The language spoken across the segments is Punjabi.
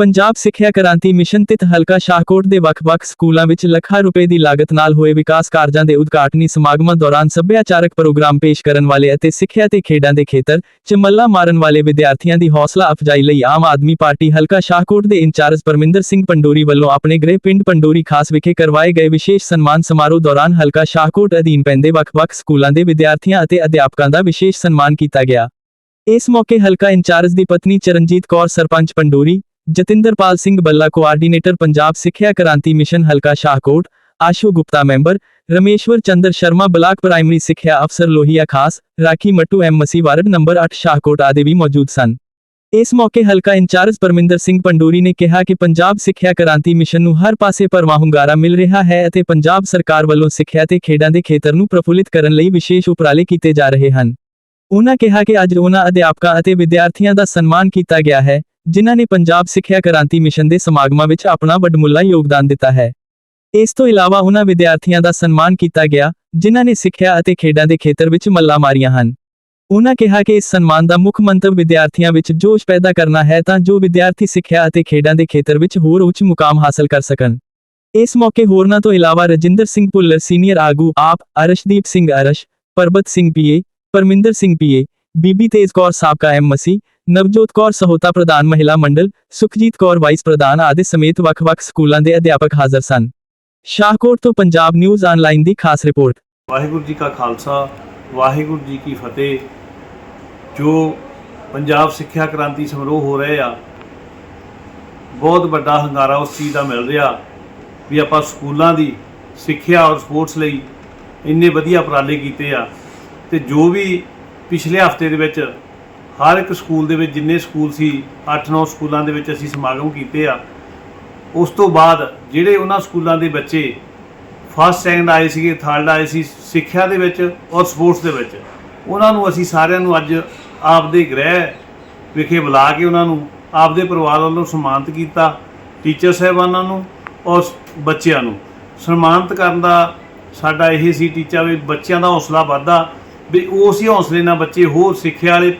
ਪੰਜਾਬ ਸਿੱਖਿਆ ਕ੍ਰਾਂਤੀ ਮਿਸ਼ਨ ਤਿਤ ਹਲਕਾ ਸ਼ਾਹਕੋਟ ਦੇ ਵੱਖ-ਵੱਖ ਸਕੂਲਾਂ ਵਿੱਚ ਲੱਖਾਂ ਰੁਪਏ ਦੀ ਲਾਗਤ ਨਾਲ ਹੋਏ ਵਿਕਾਸ ਕਾਰਜਾਂ ਦੇ ਉਦਘਾਟਨੀ ਸਮਾਗਮਾਂ ਦੌਰਾਨ ਸੱਭਿਆਚਾਰਕ ਪ੍ਰੋਗਰਾਮ ਪੇਸ਼ ਕਰਨ ਵਾਲੇ ਅਤੇ ਸਿੱਖਿਆ ਤੇ ਖੇਡਾਂ ਦੇ ਖੇਤਰ 'ਚ ਮੱਲਾ ਮਾਰਨ ਵਾਲੇ ਵਿਦਿਆਰਥੀਆਂ ਦੀ ਹੌਸਲਾ ਅਫਜ਼ਾਈ ਲਈ ਆਮ ਆਦਮੀ ਪਾਰਟੀ ਹਲਕਾ ਸ਼ਾਹਕੋਟ ਦੇ ਇੰਚਾਰਜ ਪਰਮਿੰਦਰ ਸਿੰਘ ਪੰਡੋਰੀ ਵੱਲੋਂ ਆਪਣੇ ਗ੍ਰਹਿ ਪਿੰਡ ਪੰਡੋਰੀ ਖਾਸ ਵਿਖੇ ਕਰਵਾਏ ਗਏ ਵਿਸ਼ੇਸ਼ ਸਨਮਾਨ ਸਮਾਰੋਹ ਦੌਰਾਨ ਹਲਕਾ ਸ਼ਾਹਕੋਟ ਅਧੀਨ ਪੈਂਦੇ ਵੱਖ-ਵੱਖ ਸਕੂਲਾਂ ਦੇ ਵਿਦਿਆਰਥੀਆਂ ਅਤੇ ਅਧਿਆਪਕਾਂ ਦਾ ਵਿਸ਼ੇਸ਼ ਸਨਮਾਨ ਕੀਤਾ ਗਿਆ। ਇਸ ਮੌਕੇ ਹਲਕਾ ਇੰਚਾਰਜ ਦੀ ਪਤਨੀ ਚਰਨਜੀਤ ਕੌਰ, ਸਰਪੰਚ ਪੰਡੋਰੀ ਜਤਿੰਦਰਪਾਲ ਸਿੰਘ ਬੱਲਾ ਕੋਆਰਡੀਨੇਟਰ ਪੰਜਾਬ ਸਿੱਖਿਆ ਕ੍ਰਾਂਤੀ ਮਿਸ਼ਨ, ਹਲਕਾ Shahkot, Ashu Gupta member, Rameshwar Chander Sharma, block primary ਸਿੱਖਿਆ ਅਫਸਰ Lohian Khas, Rakhi Mattu, M C ward number 8 Shahkot ਆਦਿ ਵੀ ਮੌਜੂਦ ਸਨ। ਇਸ ਮੌਕੇ ਹਲਕਾ ਇੰਚਾਰਜ ਪਰਮਿੰਦਰ ਸਿੰਘ ਪੰਡੂਰੀ ਨੇ ਕਿਹਾ ਕਿ ਪੰਜਾਬ ਸਿੱਖਿਆ ਕ੍ਰਾਂਤੀ ਮਿਸ਼ਨ ਨੂੰ ਹਰ ਪਾਸੇ ਭਰਵਾਂ ਹੁੰਗਾਰਾ ਮਿਲ ਰਿਹਾ ਹੈ ਅਤੇ ਪੰਜਾਬ ਸਰਕਾਰ ਵੱਲੋਂ ਸਿੱਖਿਆ ਤੇ ਖੇਡਾਂ ਦੇ ਖੇਤਰ ਨੂੰ ਪ੍ਰਫੁੱਲਿਤ ਕਰਨ ਲਈ ਵਿਸ਼ੇਸ਼ ਉਪਰਾਲੇ ਕੀਤੇ ਜਾ ਰਹੇ ਹਨ। ਉਹਨਾਂ ਕਿਹਾ ਕਿ ਅੱਜ ਉਹਨਾਂ ਅਧਿਆਪਕਾਂ ਅਤੇ ਵਿਦਿਆਰਥੀਆਂ ਦਾ ਸਨਮਾਨ ਕੀਤਾ ਗਿਆ ਹੈ। ਜਿਨ੍ਹਾਂ ਨੇ ਪੰਜਾਬ ਸਿੱਖਿਆ ਕ੍ਰਾਂਤੀ ਮਿਸ਼ਨ ਦੇ ਸਮਾਗਮਾਂ ਵਿੱਚ ਆਪਣਾ ਵੱਡਮੁੱਲਾ ਯੋਗਦਾਨ ਦਿੱਤਾ ਹੈ। ਇਸ ਤੋਂ ਇਲਾਵਾ ਉਹਨਾਂ ਵਿਦਿਆਰਥੀਆਂ ਦਾ ਸਨਮਾਨ ਕੀਤਾ ਗਿਆ, ਜਿਨ੍ਹਾਂ ਨੇ ਸਿੱਖਿਆ ਅਤੇ ਖੇਡਾਂ ਦੇ ਖੇਤਰ ਵਿੱਚ ਮੱਲਾਂ ਮਾਰੀਆਂ ਹਨ। ਉਹਨਾਂ ਕਿਹਾ ਕਿ ਇਸ ਸਨਮਾਨ ਦਾ ਮੁੱਖ ਮੰਤਵ ਵਿਦਿਆਰਥੀਆਂ ਵਿੱਚ ਜੋਸ਼ ਪੈਦਾ ਕਰਨਾ ਹੈ ਤਾਂ ਜੋ ਵਿਦਿਆਰਥੀ ਸਿੱਖਿਆ ਅਤੇ ਖੇਡਾਂ ਦੇ ਖੇਤਰ ਵਿੱਚ ਹੋਰ ਉੱਚ ਮੁਕਾਮ ਹਾਸਲ ਕਰ ਸਕਣ। ਇਸ ਮੌਕੇ ਹੋਰਨਾਂ ਤੋਂ ਇਲਾਵਾ ਰਜਿੰਦਰ ਸਿੰਘ ਭੁੱਲਰ, ਸੀਨੀਅਰ ਆਗੂ ਆਪ, ਅਰਸ਼ਦੀਪ ਸਿੰਘ ਅਰਸ਼, ਪਰਬਤ ਸਿੰਘ ਪੀਏ, ਪਰਮਿੰਦਰ ਸਿੰਘ ਪੀਏ, ਬੀਬੀ ਤੇਜ ਕੌਰ ਸਾਬਕਾ ਐਮ ਮਸੀ ਨਵਜੋਤ ਕੌਰ ਸਹੋਤਾ ਪ੍ਰਧਾਨ ਮਹਿਲਾ ਮੰਡਲ, ਸੁਖਜੀਤ ਕੌਰ ਵਾਈਸ ਪ੍ਰਧਾਨ ਆਦਿ ਸਮੇਤ ਵੱਖ-ਵੱਖ ਸਕੂਲਾਂ ਦੇ ਅਧਿਆਪਕ ਹਾਜ਼ਰ ਸਨ। ਸ਼ਾਹਕੋਟ ਤੋਂ ਪੰਜਾਬ ਨਿਊਜ਼ ਆਨਲਾਈਨ ਦੀ ਖਾਸ ਰਿਪੋਰਟ। ਵਾਹਿਗੁਰੂ ਜੀ ਕਾ ਖਾਲਸਾ, ਵਾਹਿਗੁਰੂ ਜੀ ਕੀ ਫਤਿਹ। ਜੋ ਪੰਜਾਬ ਸਿੱਖਿਆ ਕ੍ਰਾਂਤੀ ਸਮਾਰੋਹ ਹੋ ਰਹੇ ਆ, ਬਹੁਤ ਵੱਡਾ ਹੰਗਾਰਾ ਉਸ ਚੀਜ਼ ਦਾ ਮਿਲ ਰਿਹਾ ਵੀ ਆਪਾਂ ਸਕੂਲਾਂ ਦੀ ਸਿੱਖਿਆ ਔਰ ਸਪੋਰਟਸ ਲਈ ਇੰਨੇ ਵਧੀਆ ਉਪਰਾਲੇ ਕੀਤੇ ਆ। ਤੇ ਜੋ ਵੀ ਪਿਛਲੇ ਹਫ਼ਤੇ ਦੇ ਵਿੱਚ ਹਰ ਇੱਕ ਸਕੂਲ ਦੇ ਵਿੱਚ ਜਿੰਨੇ ਸਕੂਲ ਸੀ 8-9 ਸਕੂਲਾਂ ਦੇ ਵਿੱਚ ਅਸੀਂ ਸਮਾਗਮ ਕੀਤੇ ਆ। ਉਸ ਤੋਂ ਬਾਅਦ ਜਿਹੜੇ ਉਹਨਾਂ ਸਕੂਲਾਂ ਦੇ ਬੱਚੇ ਫਸਟ ਸੈਕੰਡ ਆਏ ਸੀਗੇ ਥਰਡ ਆਏ ਸੀ ਸਿੱਖਿਆ ਦੇ ਵਿੱਚ ਔਰ ਸਪੋਰਟਸ ਦੇ ਵਿੱਚ। ਉਹਨਾਂ ਨੂੰ ਅਸੀਂ ਸਾਰਿਆਂ ਨੂੰ ਅੱਜ ਆਪਦੇ ਗ੍ਰਹਿ ਵਿਖੇ ਬੁਲਾ ਕੇ ਉਹਨਾਂ ਨੂੰ ਆਪਦੇ ਪਰਿਵਾਰ ਵੱਲੋਂ ਸਨਮਾਨਿਤ ਕੀਤਾ ਟੀਚਰ ਸਾਹਿਬਾਨਾਂ ਨੂੰ ਔਰ ਬੱਚਿਆਂ ਨੂੰ। ਸਨਮਾਨਿਤ ਕਰਨ ਦਾ ਸਾਡਾ ਇਹ ਸੀ ਟੀਚਾ ਵੀ ਬੱਚਿਆਂ ਦਾ ਹੌਸਲਾ ਵੱਧਦਾ ਵੀ ਉਸੇ ਹੌਸਲੇ ਨਾਲ ਬੱਚੇ ਹੋਰ ਸਿੱਖਿਆ ਵਾਲੇ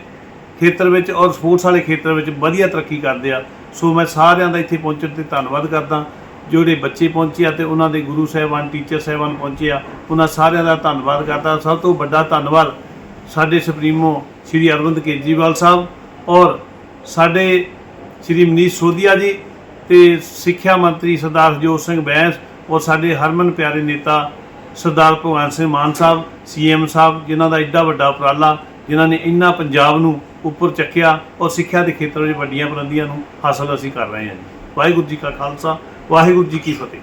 ਖੇਤਰ ਵਿੱਚ ਔਰ ਸਪੋਰਟਸ ਵਾਲੇ ਖੇਤਰ ਵਿੱਚ ਵਧੀਆ ਤਰੱਕੀ ਕਰਦੇ ਆ। ਸੋ ਮੈਂ ਸਾਰਿਆਂ ਦਾ ਇੱਥੇ ਪਹੁੰਚਣ ਤੇ ਧੰਨਵਾਦ ਕਰਦਾ। ਜਿਹੜੇ ਬੱਚੇ ਪਹੁੰਚੇ ਆ ਤੇ ਉਹਨਾਂ ਦੇ ਗੁਰੂ ਸਾਹਿਬਾਨ, ਟੀਚਰ ਸਾਹਿਬਾਨ ਪਹੁੰਚੇ ਆ, ਉਹਨਾਂ ਸਾਰਿਆਂ ਦਾ ਧੰਨਵਾਦ ਕਰਦਾ। ਸਭ ਤੋਂ ਵੱਡਾ ਧੰਨਵਾਦ ਸਾਡੇ ਸੁਪਰੀਮੋ ਸ਼੍ਰੀ ਅਰਵਿੰਦ ਕੇਜਰੀਵਾਲ ਸਾਹਿਬ ਔਰ ਸਾਡੇ ਸ਼੍ਰੀ ਮਨੀਸ਼ ਸੋਧੀਆ ਜੀ ਤੇ ਸਿੱਖਿਆ ਮੰਤਰੀ ਸਰਦਾਰ ਹਰਜੋਤ ਸਿੰਘ ਬੈਂਸ ਔਰ ਸਾਡੇ ਹਰਮਨ ਪਿਆਰੇ ਨੇਤਾ ਸਰਦਾਰ ਭਗਵੰਤ ਸਿੰਘ ਮਾਨ ਸਾਹਿਬ ਸੀਐਮ ਸਾਹਿਬ, ਜਿਨ੍ਹਾਂ ਦਾ ਐਡਾ ਵੱਡਾ ਉਪਰਾਲਾ ਜਿਨ੍ਹਾਂ ਨੇ ਇੰਨਾ ਪੰਜਾਬ ਨੂੰ ਉੱਪਰ ਚੱਕਿਆ ਔਰ ਸਿੱਖਿਆ ਦੇ ਖੇਤਰ ਵਿੱਚ ਵੱਡੀਆਂ ਬੁਲੰਦੀਆਂ ਨੂੰ ਹਾਸਲ ਅਸੀਂ ਕਰ ਰਹੇ ਹਾਂ ਜੀ। ਵਾਹਿਗੁਰੂ ਜੀ ਕਾ ਖਾਲਸਾ, ਵਾਹਿਗੁਰੂ ਜੀ ਕੀ ਫਤਿਹ।